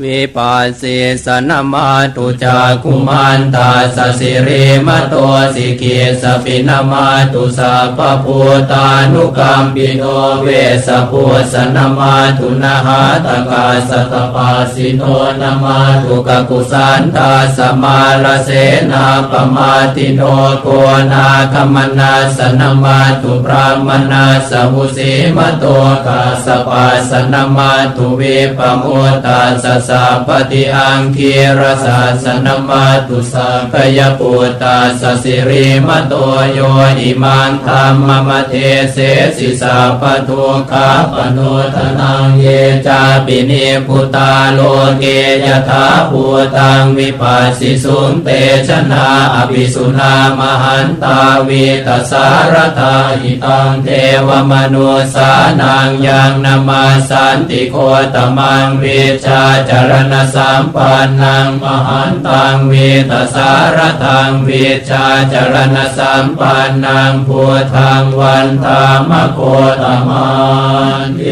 วิปัสสิสนามาตุจากุมานตาสสิริมโตสิกิสปินามาตุสัพพพุตานุกัมปิโนเวสพุสนามาตุนหาตกาสตปาสิโนนามาตุกกุสันตาสมาลเสนาปมาติโนโกนาคมนาสนามาตุพระมนาสมุสีมโตกาสปาสนามาตุเวปโมตาสสะปฏิอังคีรสาสนามาตุสัพยปุตตาสสิริมโตโยอิมังธรรมมเทเสสิสาปทุขาปโนทนังเยจาปินิพุตาโลเกยถาภูตังวิปัสสิสุนเตชนะอภิสุนามหันตาวิตสารตาหิตังเทวมนุสานังยังนามาสันติโคตมังวิชาจารณสัมปันนังมหันตังวีตสารทังวีชาจารณสัมปันนังพุทธังวันธามโคตมานติ